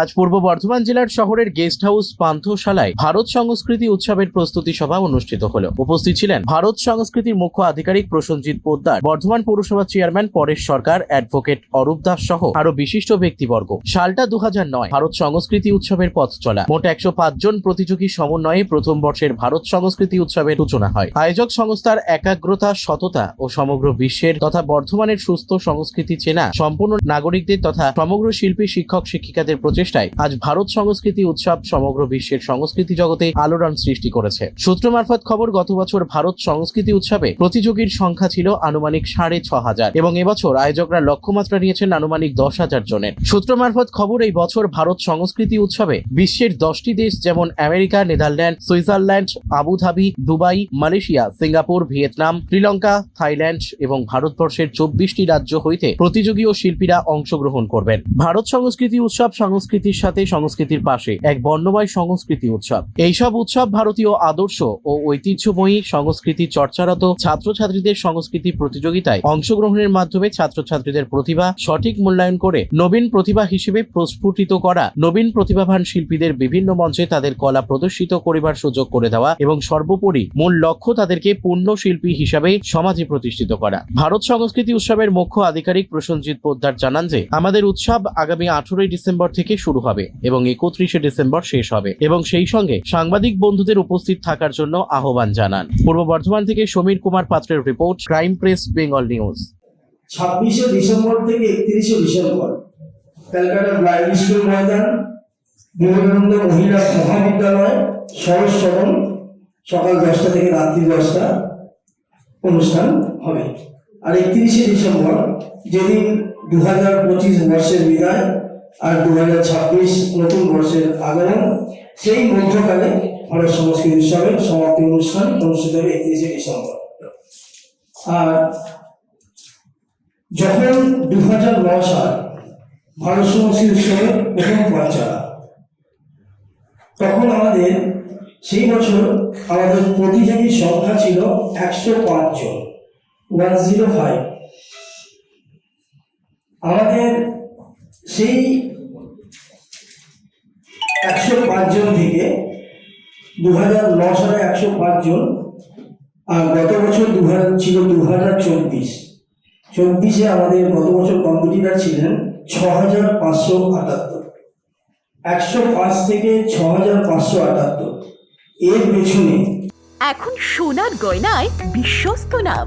আজ পূর্ব বর্ধমান জেলার শহরের গেস্ট হাউস পান্থশালায় ভারত সংস্কৃতি উৎসবের প্রস্তুতি সভা অনুষ্ঠিত হলো। উপস্থিত ছিলেন ভারত সংস্কৃতির মুখ্য আধিকারিক প্রসঞ্জিৎ পোদ্দার, বর্ধমান পৌরসভা চেয়ারম্যান পরেশ সরকার, অ্যাডভোকেট অরূপ দাস সহ আরও বিশিষ্ট ব্যক্তিবর্গ। সালটা দু নয়, ভারত সংস্কৃতি উৎসবের পথ চলা। মোট একশো পাঁচ জন প্রতিযোগী সমন্বয়ে প্রথম বর্ষের ভারত সংস্কৃতি উৎসবের সূচনা হয়। আয়োজক সংস্থার একাগ্রতা, সততা ও সমগ্র বিশ্বের তথা বর্ধমানের সুস্থ সংস্কৃতি চেনা সম্পূর্ণ নাগরিকদের তথা সমগ্র শিল্পী, শিক্ষক, শিক্ষিকাদের প্রচেষ্টায় আজ ভারত সংস্কৃতি উৎসব সমগ্র বিশ্বের সংস্কৃতি জগতে আলোড়ন সৃষ্টি করেছে। সূত্র মারফত খবর, গত বছর ভারত সংস্কৃতি উৎসবে প্রতিযোগীর সংখ্যা ছিল আনুমানিক সাড়ে ছ হাজার এবং এবছর আয়োজকরা লক্ষ্যমাত্রা নিয়েছেন আনুমানিক দশ হাজার জনের। সূত্র মারফত খবর, এই বছর ভারত সংস্কৃতি উৎসবে বিশ্বের দশটি দেশ যেমন America, Netherland, Switzerland, Abu Dhabi, Dubai, Malaysia, Singapore, Vietnam, Sri Lanka, Thailand এবং ভারতবর্ষের চব্বিশটি রাজ্য হইতে প্রতিযোগী ও শিল্পীরা অংশগ্রহণ করবেন। ভারত সংস্কৃতি উৎসব সংস্কৃতির সাথে সংস্কৃতির পাশে এক বর্ণময় সংস্কৃতি উৎসব। এইসব উৎসব ভারতীয় আদর্শ ও ঐতিহ্যময়ী সংস্কৃতি চর্চারত ছাত্রছাত্রীদের সংস্কৃতি প্রতিযোগিতায় অংশগ্রহণের মাধ্যমে ছাত্রছাত্রীদের প্রতিভা সঠিক মূল্যায়ন করে নবীন প্রতিভা হিসেবে প্রস্ফুটিত করা, নবীন প্রতিভাবান শিল্পীদের বিভিন্ন মঞ্চে তাদের কলা প্রদর্শিত করিবার সুযোগ করে দেওয়া এবং সর্বোপরি মূল লক্ষ্য তাদেরকে পূর্ণ শিল্পী হিসাবে সমাজে প্রতিষ্ঠিত করা। ভারত সংস্কৃতি উৎসবের মুখ্য আধিকারিক প্রসঞ্জিৎ পোদ্দার জানান যে, আমাদের উৎসব আগামী আঠেরোই ডিসেম্বর থেকে শুরু হবে এবং একত্রিশে ডিসেম্বর শেষ হবে এবং সেই সঙ্গে সাংবাদিক বন্ধুদের উপস্থিত থাকার জন্য আহ্বান জানান। পূর্ব বর্ধমান থেকে সমীর কুমার পাত্রের report, crime press, Bengal news. ছাব্বিশে ডিসেম্বর থেকে একত্রিশে ডিসেম্বর, ক্যালকাটা ব্লাইন্ড স্কুল ময়দান, বিবেকানন্দ মহিলা মহাবিদ্যালয় সরস সদন সকাল দশটা থেকে রাত্রি দশটা অনুষ্ঠান হবে। আর একত্রিশে ডিসেম্বর, যেদিন দু হাজার পঁচিশ বর্ষের বিদায় আর দু হাজার ছাব্বিশ নতুন বর্ষের আগমন সেই মধ্যকালে ভারত সংস্কৃতি উৎসবের সমাপ্তি অনুষ্ঠান অনুষ্ঠিত হবে একত্রিশে ডিসেম্বর। আর যখন দু হাজার নয় সাল ভারত সংস্কৃতি উৎসবের প্রথম পর্যায় তখন আমাদের সেই বছর আমাদের প্রতিযোগীর সংখ্যা ছিল একশো পাঁচ জন ওয়ান জিরো ফাইভ আমাদের সেই একশো পাঁচ জন থেকে দু হাজার ন সালে একশো পাঁচ জন, আর গত বছর দু হাজার ছিল দু হাজার চব্বিশ। চব্বিশে আমাদের গত বছর কম্পিটিটার ছিলেন ছ হাজার পাঁচশো আটাত্তর। একশো পাঁচ থেকে ছ হাজার পাঁচশো আটাত্তর। এর পেছনে এখন সোনার গয়নায় বিশ্বস্ত নাম।